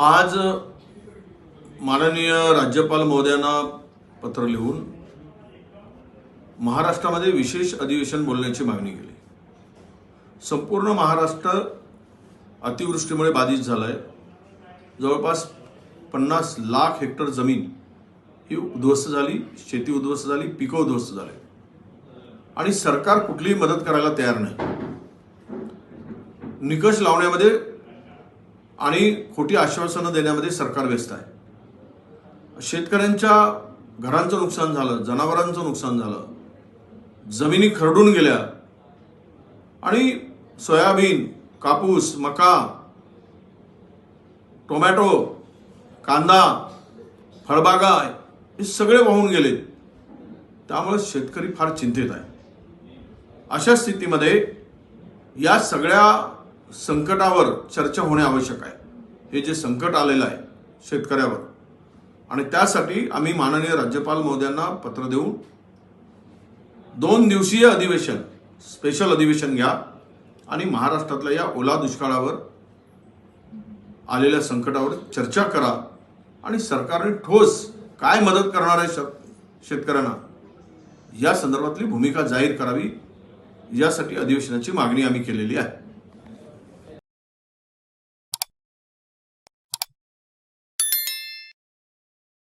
आज माननीय राज्यपाल महोदयांना पत्र लिहून महाराष्ट्रामध्ये विशेष अधिवेशन बोलण्याची मागणी केली. संपूर्ण महाराष्ट्र अतिवृष्टीमुळे बाधित झालं आहे जवळपास पन्नास लाख हेक्टर जमीन ही उद्ध्वस्त झाली शेती उद्ध्वस्त झाली पिकं उद्ध्वस्त झाले. आणि सरकार कुठलीही मदत करायला तयार नाही. निकष लावण्यामध्ये आणि खोटी आश्वासनं देण्यामध्ये सरकार व्यस्त आहे. शेतकऱ्यांच्या घरांचं नुकसान झालं जनावरांचं नुकसान झालं जमिनी खरडून गेल्या आणि सोयाबीन कापूस मका टोमॅटो कांदा फळबागा हे सगळे वाहून गेले. त्यामुळे शेतकरी फार चिंतित आहे. अशा स्थितीमध्ये या सगळ्या संकटावर चर्चा होणे आवश्यक आहे. हे जे संकट आलेलं आहे शेतकऱ्यावर. आणि त्यासाठी आम्ही माननीय राज्यपाल महोदयांना पत्र देऊन दोन दिवसीय अधिवेशन स्पेशल अधिवेशन घ्या आणि महाराष्ट्रातल्या या ओला दुष्काळावर आलेल्या संकटावर चर्चा करा आणि सरकारने ठोस काय मदत करणार आहे शेतकऱ्यांना? या संदर्भातली भूमिका जाहीर करावी. यासाठी अधिवेशनाची मागणी आम्ही केलेली आहे.